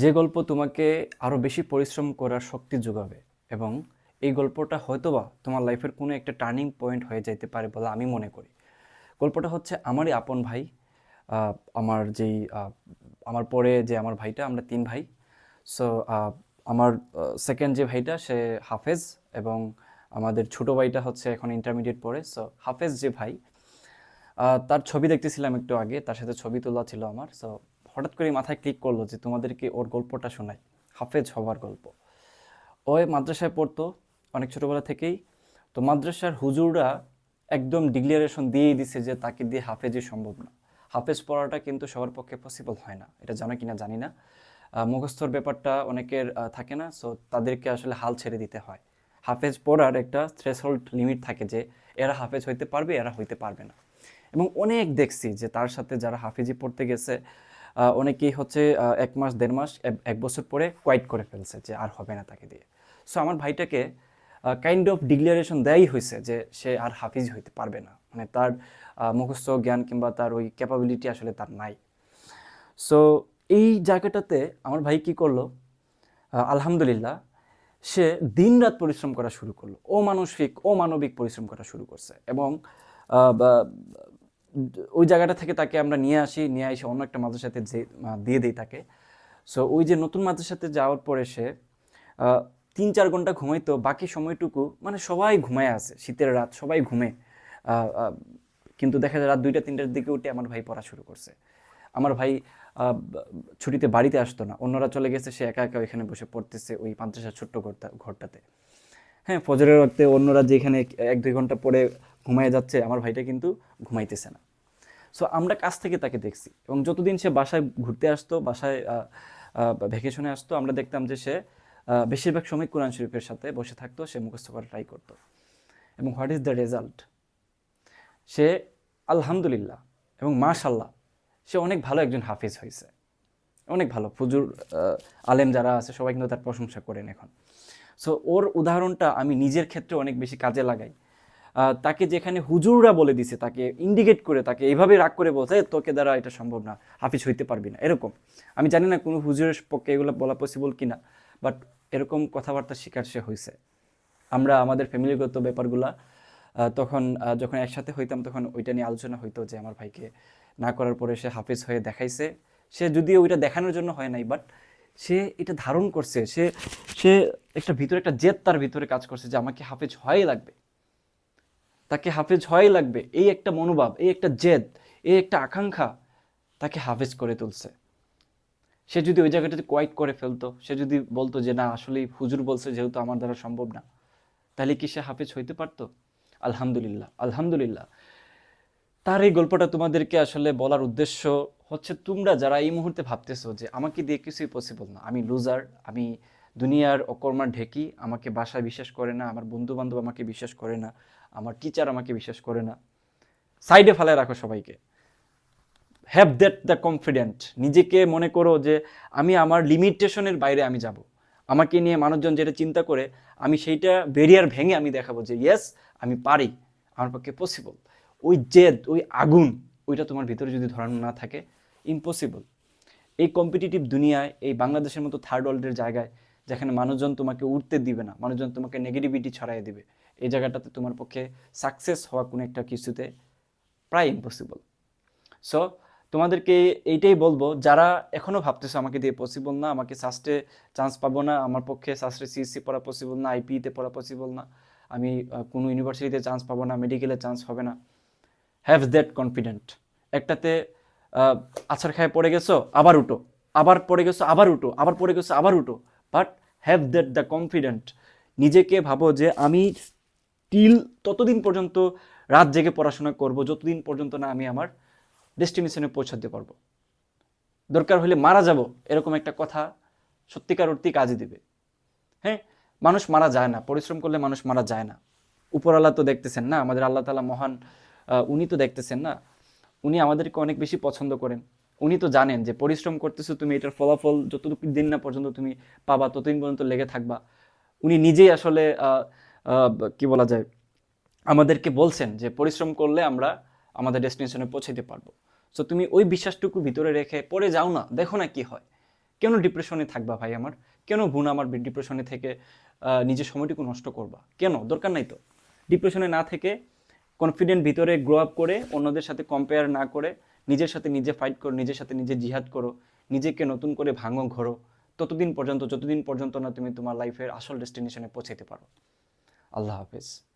যে গল্প তোমাকে আরও বেশি পরিশ্রম করার শক্তি যোগাবে এবং এই গল্পটা হয়তোবা তোমার লাইফের কোনো একটা টার্নিং পয়েন্ট হয়ে যেতে পারে বলে আমি মনে করি। গল্পটা হচ্ছে আমারই আপন ভাই আমার যেই আমার পরে যে আমার ভাইটা, আমরা তিন ভাই। সো আমার সেকেন্ড যে ভাইটা সে হাফেজ এবং আমাদের ছোট ভাইটা হচ্ছে এখন ইন্টারমিডিয়েট পড়ে। সো হাফেজ যে ভাই তার ছবি দেখতেছিলাম একটু আগে, তার সাথে ছবি তোলা ছিল আমার। সো হঠাৎ করে মাথায় ক্লিক করল যে তোমাদেরকে ওর গল্পটা শোনাই। হাফেজ হওয়ার গল্প। ও মাদ্রাসায় পড়তো অনেক ছোটোবেলা থেকেই। তো মাদ্রাসার হুজুররা একদম ডিক্লারেশন দিয়েই দিছে যে তাকে দিয়ে হাফেজই সম্ভব না। হাফেজ পড়াটা কিন্তু সবার পক্ষে পসিবল হয় না। এটা জানো কিনা জানি না। মুখস্থর ব্যাপারটা অনেকের থাকে না সো তাদেরকে আসলে হাল ছেড়ে দিতে হয়। হাফেজ পড়ার একটা থ্রেশহোল্ড লিমিট থাকে যে এরা হাফেজ হইতে পারবে, এরা হইতে পারবে না। এবং অনেক দেখছি যে তার সাথে যারা হাফেজি পড়তে গেছে অনেকেই হচ্ছে এক মাস, দেড় মাস, এক- বছর পরে কোয়াইট করে ফেলছে যে আর হবে না তাকে দিয়ে। সো আমার ভাইটাকে কাইন্ড অফ ডিক্লারেশন দেয়াই হয়েছে যে সে আর হাফিজ হইতে পারবে না। মানে তার মুখস্থ জ্ঞান কিংবা তার ওই ক্যাপাবিলিটি আসলে তার নাই। সো এই জায়গাটাতে আমার ভাই কি করল? আলহামদুলিল্লাহ, সে দিনরাত পরিশ্রম করা শুরু করল। অমানসিক অমানবিক পরিশ্রম করা শুরু করছে এবং ওই জায়গাটা থেকে তাকে আমরা নিয়ে আসি, নিয়ে এসে অন্য একটা মাদ্রাসাতে যে দিয়ে দিই তাকে। সো ওই যে নতুন মাদ্রাসাতে যাওয়ার পরে সে তিন চার ঘণ্টা ঘুমাইতো, বাকি সময়টুকু মানে সবাই ঘুমায় আছে, শীতের রাত সবাই ঘুমে। কিন্তু দেখা যায় রাত দুইটা, তিনটার দিকে উঠে আমার ভাই পড়া শুরু করছে। আমার ভাই ছুটিতে বাড়িতে আসতো না, অন্যরা চলে গেছে, সে একা একা ওইখানে বসে পড়তেছে ওই মাদ্রাসার ছোট্ট ঘরটা, ঘরটাতে। হ্যাঁ ফজরের রক্তে অন্যরা যেখানে এক দুই ঘণ্টা পরে ঘুমায় যাচ্ছে, আমার ভাইটা কিন্তু ঘুমাইতেছে না। সো আমরা কাছ থেকে তাকে দেখছি। এবং যতদিন সে বাসায় ঘুরতে আসতো, বাসায় ভ্যাকেশনে আসতো, আমরা দেখতাম যে সে বেশিরভাগ সময় কোরআন শরীফের সাথে বসে থাকতো, সে মুখস্থ করা ট্রাই করতো। এবং হোয়াট ইজ দ্য রেজাল্ট সে আলহামদুলিল্লাহ এবং মাশাল্লাহ সে অনেক ভালো একজন হাফিজ হয়েছে। অনেক ভালো ফুজুর আলেম যারা আছে, সবাই কিন্তু তার প্রশংসা করেন এখন। সো ওর উদাহরণটা আমি নিজের ক্ষেত্রে অনেক বেশি কাজে লাগাই। তাকে যেখানে হুজুররা বলে দিছে, তাকে ইন্ডিকেট করে, তাকে এইভাবে রাগ করে বলছে তোকে দ্বারা এটা সম্ভব না, হাফিজ হইতে পারবি না। এরকম। আমি জানি না কোনো হুজুরের পক্ষে এগুলো বলা পসিবল কিনা বাট এরকম কথাবার্তা শিকার সে হয়েছে আমরা আমাদের ফ্যামিলিগত ব্যাপারগুলা তখন যখন একসাথে হইতাম, তখন ওইটা নিয়ে আলোচনা হইতো যে আমার ভাইকে না করার পরে সে হাফিজ হয়ে দেখাইছে। সে যদিও ওইটা দেখানোর জন্য হয় নাই বাট সে এটা ধারণ করছে। সে সে একটা ভিতরে, একটা জেদ তার ভিতরে কাজ করছে যে আমাকে হাফিজ হওয়াই লাগবে। তাকে হাফেজ হওয়াই লাগবে। এই একটা মনোভাব, এই একটা জেদ, এই একটা আকাঙ্ক্ষা তাকে হাফেজ করে তুলছে। সে যদি ওই জায়গাটাতে কোয়াইট করে ফেলতো, সে যদি বলতো যে, না, আসলেই হুজুর বলছে যেহেতু আমার দ্বারা সম্ভব না, তাহলে কি সে হাফেজ হইতে পারতো? আলহামদুলিল্লাহ আলহামদুলিল্লাহ। তার এই গল্পটা তোমাদেরকে আসলে বলার উদ্দেশ্য হচ্ছে, তোমরা যারা এই মুহূর্তে ভাবতেছো যে, আমাকে দিয়ে কিছুই পসিবল না, আমি লুজার আমি দুনিয়ার অকর্মার ঢেকি, আমাকে বাসায় বিশ্বাস করে না, আমার বন্ধু বান্ধব আমাকে বিশ্বাস করে না আমার টিচার আমাকে বিশ্বাস করে না। সাইডে ফেলে রাখো সবাইকে। হ্যাভ দ্যাট দ্য কনফিডেন্ট নিজেকে মনে করো যে আমি আমার লিমিটেশনের বাইরে আমি যাব। আমাকে নিয়ে মানুষজন যেটা চিন্তা করে, আমি সেইটা ব্যারিয়ার ভেঙে আমি দেখাবো যে ইয়েস আমি পারি। আমার পক্ষে পসিবল ওই জেদ, ওই আগুন, ওইটা তোমার ভিতরে যদি ধরানো না থাকে ইম্পসিবল এই কম্পিটিটিভ দুনিয়ায়, এই বাংলাদেশের মতো থার্ড ওয়ার্ল্ডের জায়গায় যেখানে মানুষজন তোমাকে উঠতে দিবে না, মানুষজন তোমাকে নেগেটিভিটি ছড়াই দিবে। এই জায়গাটাতে তোমার পক্ষে সাকসেস হওয়া কোনো একটা কিছুতে প্রায় ইম্পসিবল সো তোমাদেরকে এইটাই বলব, যারা এখনও ভাবতেছো আমাকে দিয়ে পসিবল না, আমাকে সাস্টে চান্স পাবো না, আমার পক্ষে সাস্টে সিএসসি পড়া পসিবল না আইপিতে পড়া পসিবল না, আমি কোনো ইউনিভার্সিটিতে চান্স পাবো না মেডিকেলে চান্স হবে না। হ্যাভ দ্যাট কনফিডেন্ট একটাতে আছাড় খায় পড়ে গেছো, আবার উঠো। আবার পড়ে গেছো, আবার উঠো। আবার পড়ে গেছো, আবার উঠো। But have that the confident নিজেকে ভাবো যে আমি টিল ততদিন পর্যন্ত রাত জেগে পড়াশোনা করব, যতদিন পর্যন্ত না আমি আমার ডেস্টিনেশনে পৌঁছাতে পারব। দরকার হলে মারা যাব, এরকম একটা কথা সত্যিকার অর্থে কাজে দিবে। হ্যাঁ মানুষ মারা যায় না, পরিশ্রম করলে মানুষ মারা যায় না। উপরওয়ালা তো দেখতেছেন না, আমাদের আল্লাহ তালা মহান উনি তো দেখতেছেন না। উনি আমাদেরকে অনেক বেশি পছন্দ করেন। উনি তো জানেন যে পরিশ্রম করতেছো তুমি, এটার ফলাফল যতটুকু দিন না পর্যন্ত তুমি পাবা, ততদিন পর্যন্ত লেগে থাকবা। উনি নিজেই আসলে কি বলা যায়, আমাদেরকে বলছেন যে পরিশ্রম করলে আমরা আমাদের ডেস্টিনেশনে পৌঁছাতে পারব। সো তুমি ওই বিশ্বাসটুকু ভিতরে রেখে পরে যাও না, দেখো না কি হয়। কেন ডিপ্রেশনে থাকবা ভাই আমার? কেন বোন আমার ডিপ্রেশনে থেকে নিজের সময়টুকু নষ্ট করবা? কেন? দরকার নাই তো। ডিপ্রেশনে না থেকে কনফিডেন্ট ভিতরে গ্রো আপ করে অন্যদের সাথে কম্পেয়ার না করে নিজের সাথে নিজে ফাইট করো, নিজের সাথে নিজে জিহাদ করো, নিজেকে নতুন করে ভাঙো, ঘোরো, ততদিন পর্যন্ত, যতদিন পর্যন্ত না তুমি তোমার লাইফের আসল ডেস্টিনেশনে পৌঁছাতে পারো। আল্লাহ হাফেজ।